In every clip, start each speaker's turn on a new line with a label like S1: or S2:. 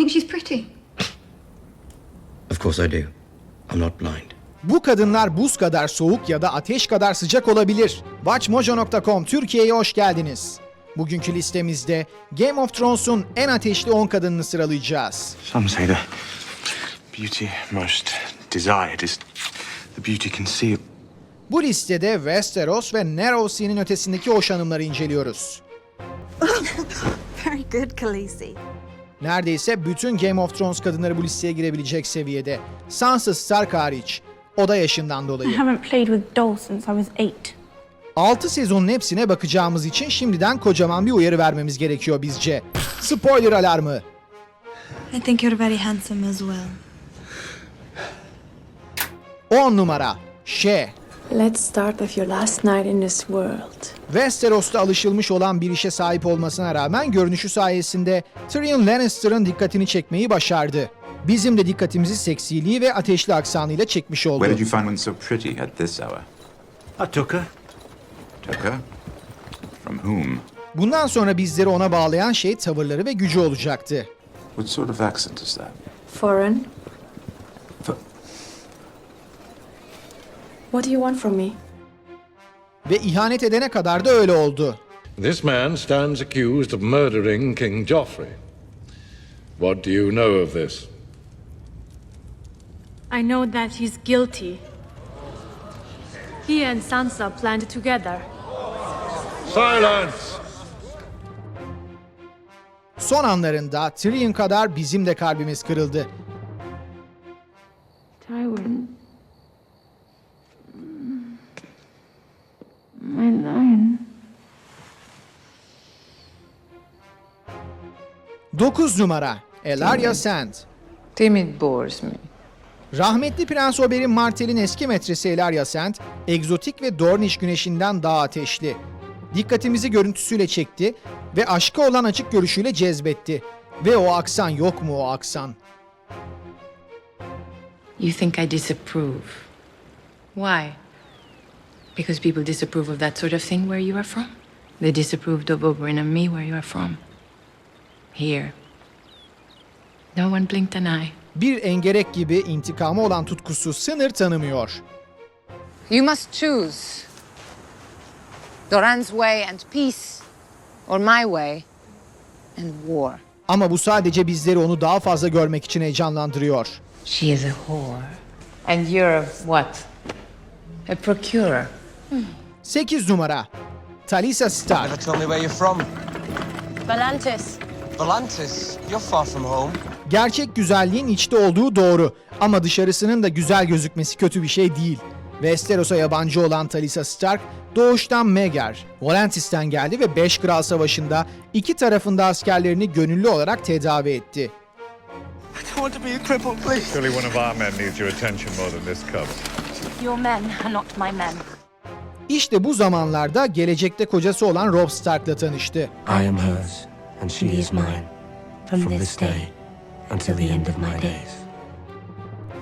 S1: think she's pretty?
S2: Of course I do. I'm not blind.
S3: Bu kadınlar buz kadar soğuk ya da ateş kadar sıcak olabilir. WatchMojo.com Türkiye'ye hoş geldiniz. Bugünkü listemizde Game of Thrones'un en ateşli 10 kadınını sıralayacağız.
S4: Some say the beauty most desired is the beauty concealed.
S3: Bu listede Westeros ve Narrow Sea'nin ötesindeki hoş hanımları inceliyoruz.
S5: Very good, Khaleesi.
S3: Neredeyse bütün Game of Thrones kadınları bu listeye girebilecek seviyede. Sansa Stark hariç. O da yaşından
S6: I
S3: dolayı.
S6: haven't played with dolls since I was eight.
S3: 6 sezonun hepsine bakacağımız için şimdiden kocaman bir uyarı vermemiz gerekiyor bizce. Spoiler alarmı.
S5: I think you're very handsome as well.
S3: 10 numara. She.
S7: Let's start with your last night in this world.
S3: Westeros'ta alışılmış olan bir işe sahip olmasına rağmen görünüşü sayesinde Tyrion Lannister'ın dikkatini çekmeyi başardı. Bizim de dikkatimizi seksiliği ve ateşli aksanıyla çekmiş oldu.
S8: Where did you find one so pretty at this hour?
S4: I took her.
S8: Took her? From whom?
S3: Bundan sonra bizleri ona bağlayan şey tavırları ve gücü olacaktı.
S8: What sort of accent is that?
S7: Foreign. What do you want from me?
S3: Ve ihanet edene kadar da öyle oldu.
S9: This man stands accused of murdering King Joffrey. What do you know of this?
S6: I know that he's guilty. He and Sansa planned together.
S9: Silence!
S3: Son anlarında Tyrion kadar bizim de kalbimiz kırıldı.
S6: Tywin. My lion.
S3: 9 numara. Elaria Sand.
S10: Timid bores me.
S3: Rahmetli Prens Oberyn Martell'in eski metresi Elaria Sand, egzotik ve Dornish güneşinden daha ateşli. Dikkatimizi görüntüsüyle çekti ve aşka olan açık görüşüyle cezbetti. Ve o aksan yok mu o aksan?
S10: You think I disapprove. Why? Because people disapprove of that sort of thing where you are from? They disapproved of Oberyn and me where you are from. Here. No one blinked an eye.
S3: Bir engerek gibi intikamı olan tutkusu sınır tanımıyor.
S10: You must choose. Doran's way and peace, or my way and war.
S3: Ama bu sadece bizleri onu daha fazla görmek için heyecanlandırıyor.
S10: She is a whore. And you're a what? A procurer.
S3: 8 numara. Talisa Stark.
S11: Tell me where you're from.
S6: Valantis.
S11: Volantis. You're far from home.
S3: Gerçek güzelliğin içte olduğu doğru ama dışarısının da güzel gözükmesi kötü bir şey değil. Westeros'a yabancı olan Talisa Stark doğuştan Meger, Volantis'ten geldi ve Beş Kral Savaşı'nda iki tarafında askerlerini gönüllü olarak tedavi etti.
S11: I don't want to be a cripple, please.
S9: Surely one of our men needs your attention more than this cub.
S6: Your men are not my men.
S3: İşte bu zamanlarda gelecekte kocası olan Robb Stark'la tanıştı.
S2: I am hers, and she is mine. From this day until the end of my days.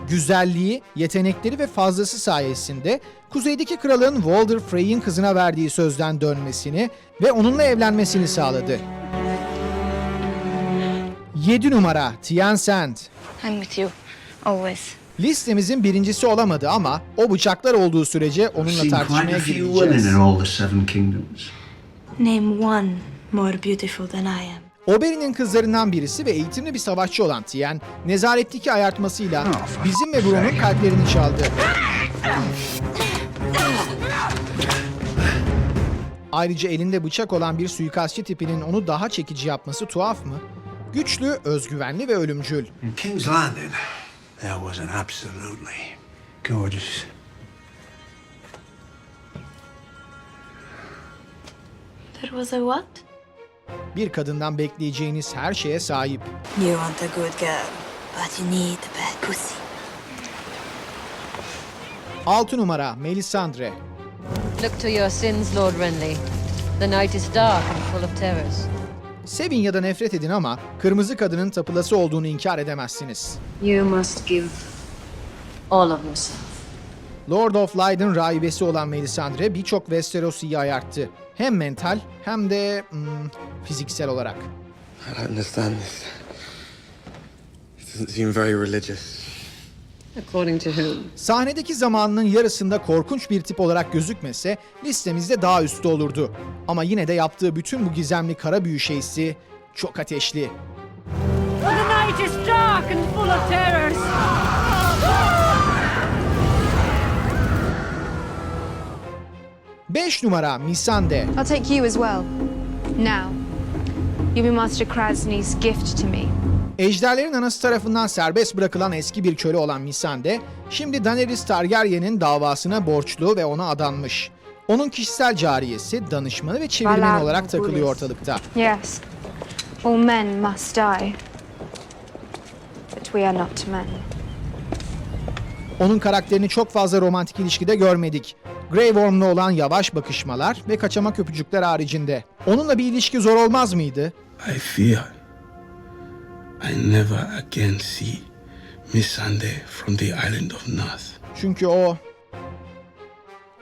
S3: Güzelliği, yetenekleri ve fazlası sayesinde kuzeydeki kralın Walder Frey'in kızına verdiği sözden dönmesini ve onunla evlenmesini sağladı. 7 numara Tien Sand.
S6: I'm with you. Always.
S3: Listemizin birincisi olamadı ama o bıçaklar olduğu sürece onunla tartışmaya gireceğiz.
S5: Name one more beautiful than I am.
S3: Oberyn'in kızlarından birisi ve eğitimli bir savaşçı olan Tien, nezaretteki ayartmasıyla bizim ve Bron'un kalplerini çaldı. Ayrıca elinde bıçak olan bir suikastçı tipinin onu daha çekici yapması tuhaf mı? Güçlü, özgüvenli ve ölümcül.
S2: In King's Landing, there was an absolutely gorgeous
S5: There was a what?
S3: Bir kadından bekleyeceğiniz her şeye sahip.
S5: You want a good girl, but you need a bad pussy.
S3: 6 numara Melisandre.
S10: Look to your sins, Lord Renly. The night is dark and full of terrors.
S3: Sevin ya da nefret edin ama kırmızı kadının tapılası olduğunu inkar edemezsiniz.
S10: You must give all of yourself.
S3: Lord of Light'ın rahibesi olan Melisandre birçok Westeros'u ayarttı. Hem mental hem de hmm, fiziksel olarak.
S2: I don't understand this.
S11: Doesn't seem very religious.
S1: According to whom?
S3: Sahnedeki zamanının yarısında korkunç bir tip olarak gözükmese listemizde daha üstte olurdu. Ama yine de yaptığı bütün bu gizemli kara büyü şeysi çok ateşli.
S6: The night is dark and full of terrors.
S3: 5 numara Misande.
S12: I'll take you as well. Now, you'll be Master Krasny's gift to me.
S3: Ejderlerin anası tarafından serbest bırakılan eski bir köle olan Missandei, şimdi Daenerys Targaryen'in davasına borçlu ve ona adanmış. Onun kişisel cariyesi, danışmanı ve çevirmeni
S12: Valar
S3: olarak takılıyor ortalıkta.
S12: Yes, all men must die. But we are not men.
S3: Onun karakterini çok fazla romantik ilişkide görmedik. Grey Worm'la olan yavaş bakışmalar ve kaçamak öpücükler haricinde. Onunla bir ilişki zor olmaz mıydı?
S2: I fear I never again see Missandei from the island of North.
S3: Çünkü o...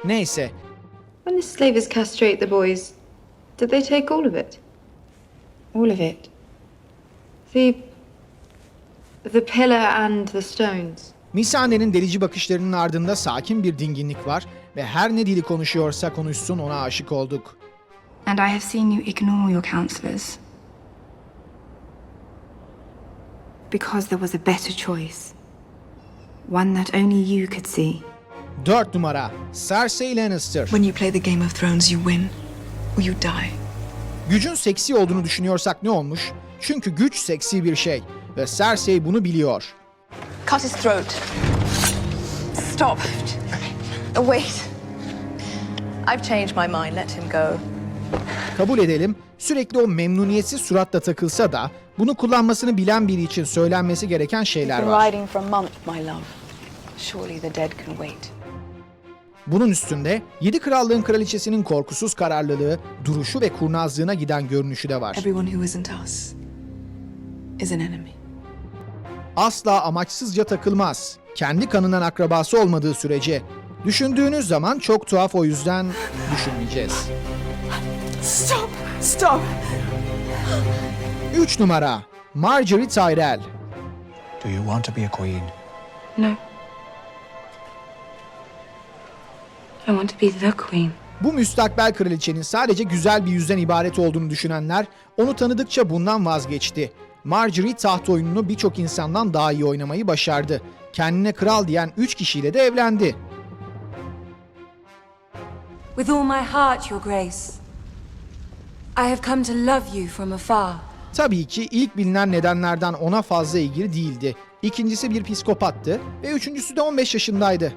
S3: Neyse,
S7: When the slavers castrate the boys, did they take all of it?
S5: All of it.
S7: The. the pillar and the stones.
S3: Missandei'nin delici bakışlarının ardında sakin bir dinginlik var ve her ne dili konuşuyorsa konuşsun ona aşık olduk.
S5: And I have seen you ignore your counselors. Because there was a better choice. One that only you could see.
S3: 4 numara Cersei Lannister.
S5: When you play the Game of Thrones, you win or you die.
S3: Gücün seksi olduğunu düşünüyorsak ne olmuş? Çünkü güç seksi bir şey ve Cersei bunu biliyor.
S5: Cut his throat. Stop. Wait. I've changed my mind. Let him go.
S3: Kabul edelim, sürekli o memnuniyetsiz suratla takılsa da bunu kullanmasını bilen biri için söylenmesi gereken şeyler var. Bunun üstünde Yedi Krallığın Kraliçesi'nin korkusuz kararlılığı, duruşu ve kurnazlığına giden görünüşü de var. Asla amaçsızca takılmaz. Kendi kanından akrabası olmadığı sürece. Düşündüğünüz zaman çok tuhaf o yüzden düşünmeyeceğiz.
S5: Stop! Stop!
S3: 3 numara Marjorie Tyrell.
S11: Do you want to be a queen?
S5: No. I want to be the queen.
S3: Bu müstakbel kraliçenin sadece güzel bir yüzden ibaret olduğunu düşünenler onu tanıdıkça bundan vazgeçti. Marjorie taht oyununu birçok insandan daha iyi oynamayı başardı. Kendine kral diyen 3 kişiyle de evlendi.
S5: With all my heart, Your Grace. I have come to love you from afar.
S3: Tabii ki ilk bilinen nedenlerden ona fazla ilgili değildi. İkincisi bir psikopattı ve üçüncüsü de 15 yaşındaydı.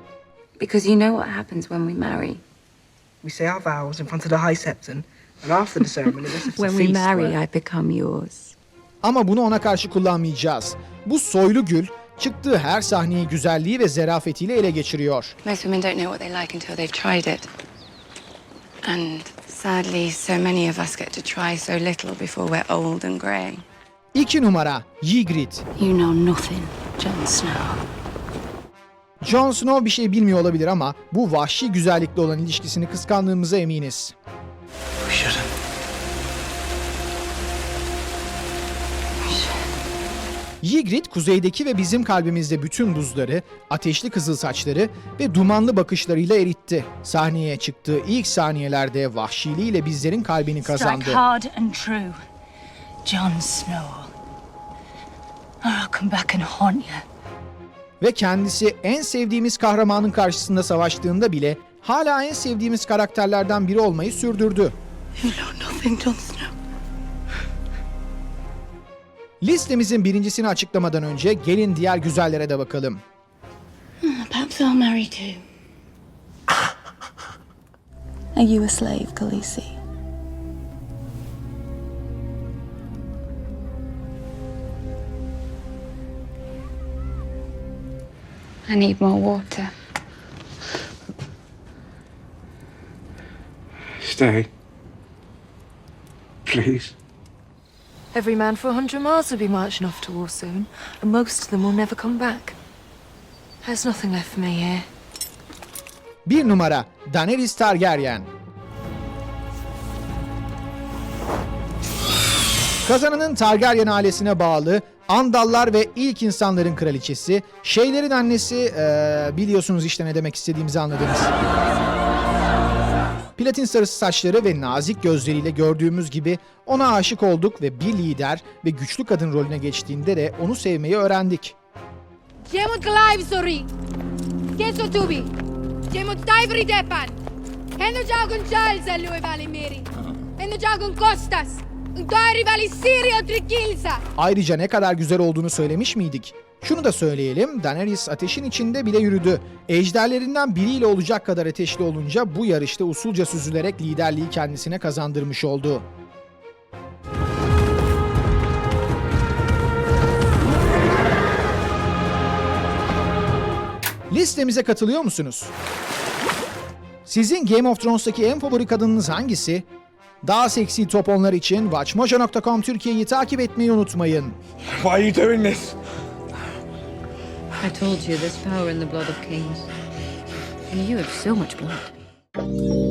S5: Because you know what happens when we marry.
S11: We say our vows in front of the High Septon, and after the ceremony, there's a
S5: When we marry, I become yours.
S3: Ama bunu ona karşı kullanmayacağız. Bu soylu gül çıktığı her sahneyi güzelliği ve zerafetiyle ele geçiriyor.
S6: Most women don't know what they like until they've tried it. And sadly, so many of us get to try so little before we're old and grey.
S3: 2 numara Ygritte.
S6: You know nothing, Jon Snow.
S3: Jon Snow bir şey bilmiyor olabilir ama bu vahşi güzellikle olan ilişkisini kıskandığımıza eminiz. Ygritte kuzeydeki ve bizim kalbimizde bütün buzları, ateşli kızıl saçları ve dumanlı bakışlarıyla eritti. Sahneye çıktığı ilk saniyelerde vahşiliğiyle bizlerin kalbini kazandı.
S6: hard and true, Jon Snow. Or I'll come back and haunt you.
S3: Ve kendisi en sevdiğimiz kahramanın karşısında savaştığında bile hala en sevdiğimiz karakterlerden biri olmayı sürdürdü.
S6: You know nothing, Jon Snow.
S3: Listemizin birincisini açıklamadan önce gelin diğer güzellere de bakalım.
S6: Perhaps I'll marry too. Are you a slave, Khaleesi? I need more water.
S2: Stay. Please.
S1: Every man for a hundred miles will be marching off to war soon, and most of them will never come back. There's nothing left for me here.
S3: Bir numara Daenerys Targaryen. Kazananın Targaryen ailesine bağlı Andallar ve ilk insanların kraliçesi, şeylerin annesi, eee, biliyorsunuz işte ne demek istediğimizi anladınız. Platin sarısı saçları ve nazik gözleriyle gördüğümüz gibi ona aşık olduk ve bir lider ve güçlü kadın rolüne geçtiğinde de onu sevmeyi öğrendik.
S13: Jemut Clive sorry. Keso tubi. Jemut Tiveri depan. Hendo jagun Charles a lui vali meri. Hendo jagun Costas. Doi rivali Sirio Trikilsa.
S3: Ayrıca ne kadar güzel olduğunu söylemiş miydik? Şunu da söyleyelim, Daenerys ateşin içinde bile yürüdü. Ejderlerinden biriyle olacak kadar ateşli olunca bu yarışta usulca süzülerek liderliği kendisine kazandırmış oldu. Listemize katılıyor musunuz? Sizin Game of Thrones'taki en favori kadınınız hangisi? Daha seksi top onlar için WatchMojo.com Türkiye'yi takip etmeyi unutmayın.
S4: Why
S10: I told you there's power in the blood of kings. And you have so much blood.